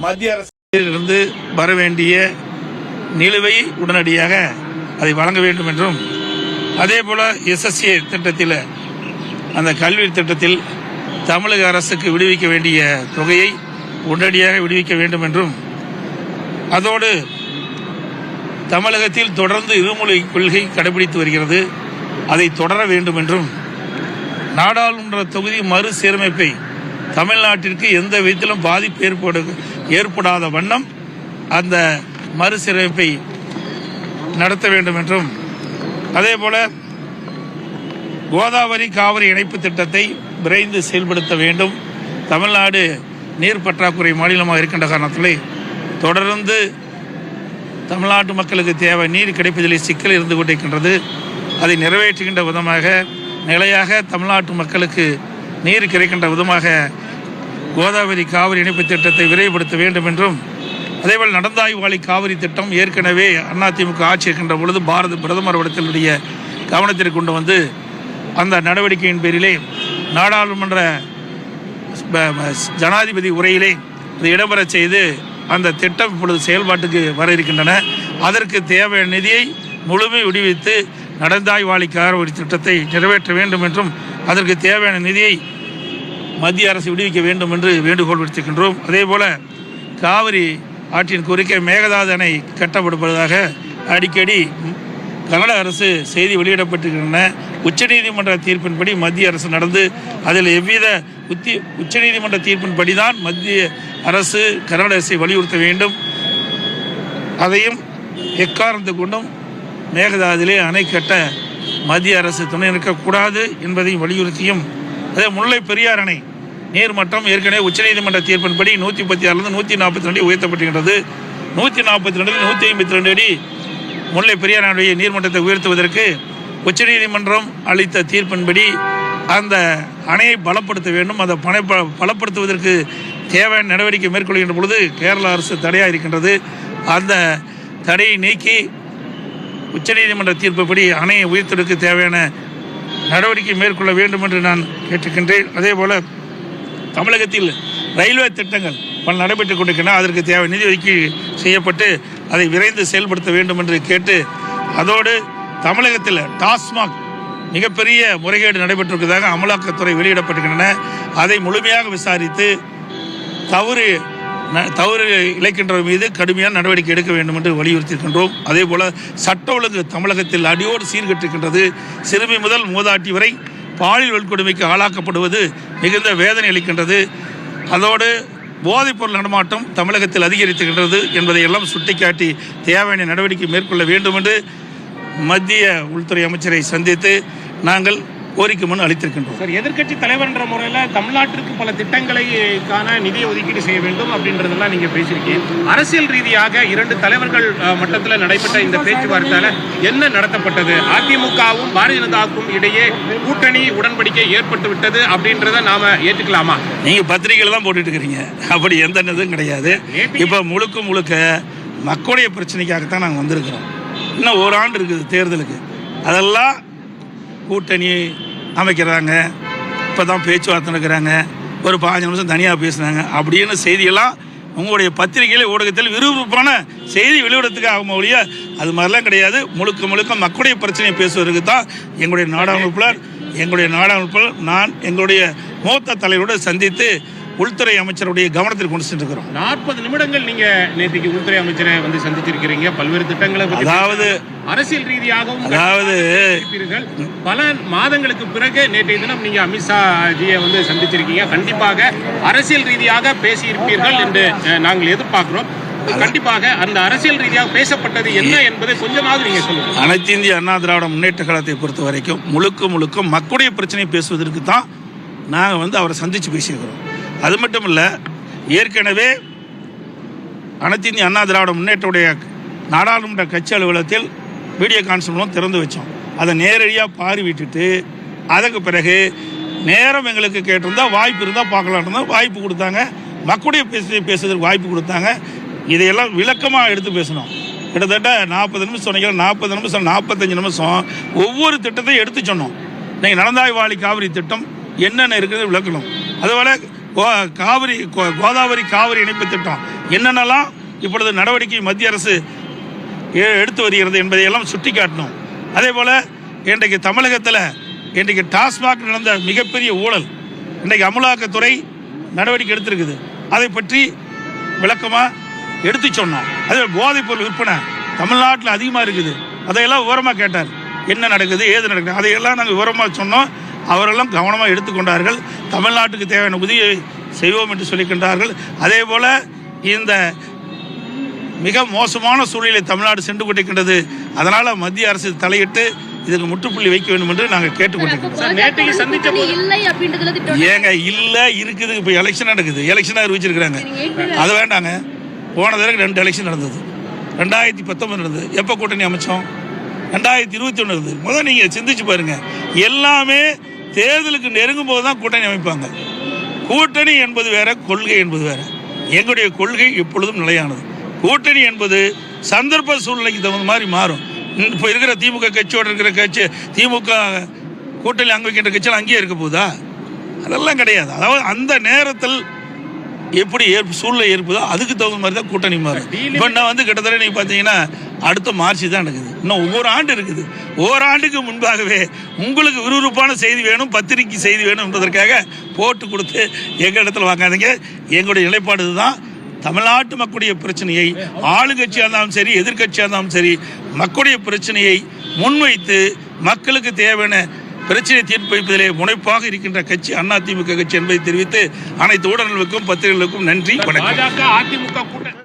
மத்திய அரசிலிருந்து வர வேண்டிய நிலுவை உடனடியாக அதை வழங்க வேண்டும் என்றும் அதே போல எஸ்எஸ்ஏ திட்டத்தில் அந்த கல்வி திட்டத்தில் தமிழக அரசுக்கு விடுவிக்க வேண்டிய தொகையை உடனடியாக விடுவிக்க வேண்டும் என்றும் அதோடு தமிழகத்தில் தொடர்ந்து இருமொழி கொள்கை கடைபிடித்து வருகிறது. அதை தொடர வேண்டும் என்றும் நாடாளுமன்ற தொகுதி மறுசீரமைப்பை தமிழ்நாட்டிற்கு எந்த விதத்திலும் பாதிப்பு ஏற்படு ஏற்படாத வண்ணம் அந்த மறுசீரமைப்பை நடத்த வேண்டும் என்றும். அதேபோல கோதாவரி காவிரி இணைப்பு திட்டத்தை விரைந்து செயல்படுத்த வேண்டும். தமிழ்நாடு நீர் பற்றாக்குறை மாநிலமாக இருக்கின்ற காரணத்திலே தொடர்ந்து தமிழ்நாட்டு மக்களுக்கு தேவை நீர் கிடைப்பதில் சிக்கல் இருந்து கொண்டிருக்கின்றது. அதை நிறைவேற்றுகின்ற விதமாக நிலையாக தமிழ்நாட்டு மக்களுக்கு நீர் கிடைக்கின்ற விதமாக கோதாவரி காவிரி இணைப்பு திட்டத்தை விரைவுபடுத்த வேண்டும் என்றும் அதேபோல் நடந்தாய்வாளி காவிரி திட்டம் ஏற்கனவே அதிமுக ஆட்சி இருக்கின்ற பொழுது பாரத பிரதமர் இடத்தினுடைய கவனத்திற்கு கொண்டு வந்து அந்த நடவடிக்கையின் பேரிலே நாடாளுமன்ற ஜனாதிபதி உரையிலே அது இடம்பெறச் செய்து அந்த திட்டம் இப்பொழுது செயல்பாட்டுக்கு வர இருக்கின்றன. அதற்கு தேவையான நிதியை முழுமை விடுவித்து நடந்தாய்வாளி காவிரி திட்டத்தை நிறைவேற்ற வேண்டும் என்றும் அதற்கு தேவையான நிதியை மத்திய அரசு விடுவிக்க வேண்டும் என்று வேண்டுகோள் விடுத்திருக்கின்றோம். அதே போல காவிரி ஆற்றின் குறுக்கே மேகதாது அணை கட்டப்படுவதாக அடிக்கடி கன்னட அரசு செய்தி வெளியிடப்பட்டிருக்கின்றன. உச்சநீதிமன்ற தீர்ப்பின்படி மத்திய அரசு நடந்து அதில் எவ்வித உத்தி உச்சநீதிமன்ற தீர்ப்பின்படி தான் மத்திய அரசு கன்னட அரசை வலியுறுத்த வேண்டும். அதையும் எக்காரணத்தை கொண்டும் மேகதாதிலே அணை கட்ட மத்திய அரசு துணை நிற்கக்கூடாது என்பதையும் வலியுறுத்தியும் அதே முல்லை பெரியார் அணை நீர்மட்டம் ஏற்கனவே உச்சநீதிமன்ற தீர்ப்பின்படி நூற்றி பத்தி ஆறுலேருந்து நூற்றி நாற்பத்தி ரெண்டு உயர்த்தப்பட்டுகின்றது நூற்றி நாற்பத்தி ரெண்டு நூற்றி ஐம்பத்தி ரெண்டு அடி முல்லை பெரியார் அணையுடைய நீர்மட்டத்தை உயர்த்துவதற்கு உச்சநீதிமன்றம் அளித்த தீர்ப்பின்படி அந்த அணையை பலப்படுத்த வேண்டும். அந்த பணை ப- பலப்படுத்துவதற்கு தேவையான நடவடிக்கை மேற்கொள்கின்ற பொழுது கேரள அரசு தடையாக இருக்கின்றது. அந்த தடையை நீக்கி உச்சநீதிமன்ற தீர்ப்புப்படி அணையை உயர்த்தெடுக்க தேவையான நடவடிக்கை மேற்கொள்ள வேண்டும் என்று நான் கேட்டுக்கின்றேன் அதே போல தமிழகத்தில் ரயில்வே திட்டங்கள் பல நடைபெற்றுக் கொண்டிருக்கின்றன. அதற்கு தேவை நிதி ஒதுக்கீடு செய்யப்பட்டு அதை விரைந்து செயல்படுத்த வேண்டும் என்று கேட்டு அதோடு தமிழகத்தில் டாஸ்மாக் மிகப்பெரிய முறைகேடு நடைபெற்றிருப்பதாக அமலாக்கத்துறை வெளியிடப்பட்டிருக்கின்றன. அதை முழுமையாக விசாரித்து தவறு தவறு இழைக்கின்றவர் மீது கடுமையான நடவடிக்கை எடுக்க வேண்டும் என்று வலியுறுத்தியிருக்கின்றோம். அதே போல சட்ட ஒழுங்கு தமிழகத்தில் அடியோடு சீர்கட்டிருக்கின்றது. சிறுமி முதல் மூதாட்டி வரை பாலியல் வன்கொடுமைக்கு ஆளாக்கப்படுவது மிகுந்த வேதனை அளிக்கின்றது. அதோடு போதைப்பொருள் நடமாட்டம் தமிழகத்தில் அதிகரித்துகின்றது என்பதை எல்லாம் சுட்டிக்காட்டி தேவையான நடவடிக்கை மேற்கொள்ள வேண்டும் என்று மத்திய உள்துறை அமைச்சரை சந்தித்து நாங்கள் கோரிக்கை மனு அளித்திருக்கின்றோம். சார் எதிர்க்கட்சி தலைவர்ன்ற முறையில் தமிழ்நாட்டிற்கு பல திட்டங்களைக்கான நிதியை ஒதுக்கீடு செய்ய வேண்டும் அப்படின்றதெல்லாம் நீங்க பேசியிருக்கீங்க. அரசியல் ரீதியாக இரண்டு தலைவர்கள் மட்டத்தில் நடைபெற்ற இந்த பேச்சுவார்த்தையில என்ன நடத்தப்பட்டது? அதிமுகவும் பாரதிய ஜனதாவுக்கும் இடையே கூட்டணி உடன்படிக்கை ஏற்பட்டு விட்டது அப்படின்றத நாம ஏற்றுக்கலாமா நீங்க பத்திரிகையில தான் போட்டுட்டு இருக்கிறீங்க. அப்படி எந்த இதுவும் கிடையாது. இப்போ முழுக்க முழுக்க மக்களுடைய பிரச்சனைக்காகத்தான் நாங்கள் வந்திருக்கிறோம். இன்னும் ஒரு ஆண்டு இருக்குது தேர்தலுக்கு. அதெல்லாம் கூட்டணி அமைக்கிறாங்க. இப்போ தான் பேச்சுவார்த்தை நடக்கிறாங்க. ஒரு பாஞ்சு நிமிஷம் தனியாக பேசுனாங்க அப்படின்னு செய்தியெல்லாம் உங்களுடைய பத்திரிகையில் ஊடகத்தில் விறுவிறுப்பான செய்தி வெளியிடத்துக்கு ஆகும் ஒழிய அது மாதிரிலாம் கிடையாது. முழுக்க முழுக்க மக்களுடைய பிரச்சனையை பேசுவதற்கு தான் எங்களுடைய நாடாளுமன்ற எங்களுடைய நாடாளுமன்ற நான் எங்களுடைய மூத்த தலைவரோடு சந்தித்து உள்துறை அமைச்சருடைய கவனத்தில் கொண்டு சென்றிருக்கிறோம். நாற்பது நிமிடங்கள் நீங்க நேற்றுக்கு உள்துறை அமைச்சரை வந்து சந்திச்சிருக்கிறீங்க. பல்வேறு திட்டங்களை அதாவது அரசியல் ரீதியாகவும் அதாவது. பல மாதங்களுக்கு பிறகு நேற்றைய தினம் நீங்க அமித்ஷா ஜியை வந்து சந்திச்சிருக்கீங்க. கண்டிப்பாக அரசியல் ரீதியாக பேசியிருப்பீர்கள் என்று நாங்கள் எதிர்பார்க்கிறோம். கண்டிப்பாக அந்த அரசியல் ரீதியாக பேசப்பட்டது என்ன என்பதை கொஞ்சமாவது நீங்க சொல்லுங்க. அனைத்து இந்திய அண்ணா திராவிட முன்னேற்ற கழகத்தை பொறுத்த வரைக்கும் முழுக்க முழுக்க மக்களுடைய பிரச்சனையை பேசுவதற்கு தான் நாங்கள் வந்து அவரை சந்தித்து பேசியிருக்கிறோம். அது மட்டும் இல்லை ஏற்கனவே அனைத்து இந்திய அண்ணா திராவிட முன்னேற்றவுடைய நாடாளுமன்ற கட்சி அலுவலகத்தில் வீடியோ கான்ஃபரன்ஸ் திறந்து வச்சோம். அதை நேரடியாக பார்வையிட்டுட்டு அதுக்கு பிறகு நேரம் எங்களுக்கு கேட்டிருந்தால் வாய்ப்பு இருந்தால் பார்க்கலாம் வாய்ப்பு கொடுத்தாங்க. மக்களுடைய பேச பேசுறதுக்கு வாய்ப்பு கொடுத்தாங்க. இதையெல்லாம் விளக்கமாக எடுத்து பேசணும். கிட்டத்தட்ட நாற்பது நிமிஷம் சொன்னீங்க நாற்பது நிமிஷம் நாற்பத்தஞ்சு நிமிஷம் ஒவ்வொரு திட்டத்தையும் எடுத்து சொன்னோம். இன்றைக்கி நடந்தாய் வாழி காவிரி திட்டம் என்னென்ன இருக்குது விளக்கணும். அதுபோல் காவிரி கோ- கோதாவரி காவிரி இணைப்பு திட்டம். என்னென்னலாம் இப்பொழுது நடவடிக்கை மத்திய அரசு எ- எடுத்து வருகிறது என்பதையெல்லாம் சுட்டிக்காட்டணும். அதே போல் இன்றைக்கு தமிழகத்தில் இன்றைக்கு டாஸ்மாக் நடந்த மிகப்பெரிய ஊழல். இன்றைக்கு அமலாக்கத்துறை நடவடிக்கை எடுத்திருக்குது. அதை பற்றி விளக்கமாக எடுத்து சொன்னோம் அதே போதைப் பொருள் விற்பனை தமிழ்நாட்டில் அதிகமாக இருக்குது. அதையெல்லாம் விவரமாக கேட்டார். என்ன நடக்குது ஏது நடக்குது அதையெல்லாம் நாங்கள் விவரமாக சொன்னோம். அவரெல்லாம் கவனமாக எடுத்துக்கொண்டார்கள். தமிழ்நாட்டுக்கு தேவையான உதவியை செய்வோம் என்று சொல்லிக்கின்றார்கள். அதே போல் இந்த மிக மோசமான சூழ்நிலை தமிழ்நாடு சென்று கொண்டிருக்கின்றது. அதனால் மத்திய அரசு தலையிட்டு இதுக்கு முற்றுப்புள்ளி வைக்க வேண்டும் என்று நாங்கள் திட்டம் ஏங்க இல்லை இருக்குது. இப்போ எலெக்ஷன் நடக்குது. எலெக்ஷன் அறிவிச்சிருக்கிறாங்க. அது வேண்டாங்க. போன தடவை ரெண்டு எலெக்ஷன் நடந்தது. ரெண்டாயிரத்தி பத்தொன்பது நடந்தது. எப்போ கூட்டணி அமைச்சோம்? ரெண்டாயிரத்தி இருபத்தி ஒன்று இருந்தது முதல் நீங்கள் சிந்திச்சு பாருங்க. எல்லாமே தேர்தலுக்கு நெருங்கும் போது தான் கூட்டணி அமைப்பாங்க. கூட்டணி என்பது வேற கொள்கை என்பது வேற. எங்களுடைய கொள்கை எப்பொழுதும் நிலையானது. கூட்டணி என்பது சந்தர்ப்ப சூழ்நிலைக்கு தகுந்த மாதிரி மாறும். இப்போ இருக்கிற திமுக கட்சியோட இருக்கிற கட்சி திமுக கூட்டணி அங்கே வைக்கின்ற கட்சியில் அங்கேயே இருக்க போதா அதெல்லாம் கிடையாது. அதாவது அந்த நேரத்தில் எப்படி ஏற்ப சூழ்நிலை ஏற்பதோ அதுக்கு தகுந்த மாதிரி தான் கூட்டணி மாறும். இப்போ நான் வந்து கிட்டத்தட்ட நீங்கள் பார்த்தீங்கன்னா அடுத்த மார்ச் தான் நடக்குது. இன்னும் ஒவ்வொரு ஆண்டு இருக்குது. ஒவ்வொரு ஆண்டுக்கு முன்பாகவே உங்களுக்கு விறுவிறுப்பான செய்தி வேணும் பத்திரிக்கை செய்தி வேணும் என்பதற்காக போட்டு கொடுத்து எங்கள் இடத்துல வாங்காதீங்க. எங்களுடைய நிலைப்பாடு இதுதான். தமிழ்நாட்டு மக்களுடைய பிரச்சனையை ஆளுங்கட்சியாக இருந்தாலும் சரி எதிர்க்கட்சியாக இருந்தாலும் சரி மக்களுடைய பிரச்சனையை முன்வைத்து மக்களுக்கு தேவையான பிரச்சனை தீர்ப்பு முனைப்பாக இருக்கின்ற கட்சி அதிமுக கட்சி என்பதை தெரிவித்து அனைத்து ஊடகங்களுக்கும் பத்திரிகைகளுக்கும் நன்றி வணக்கம். அதிமுக கூட்டணி.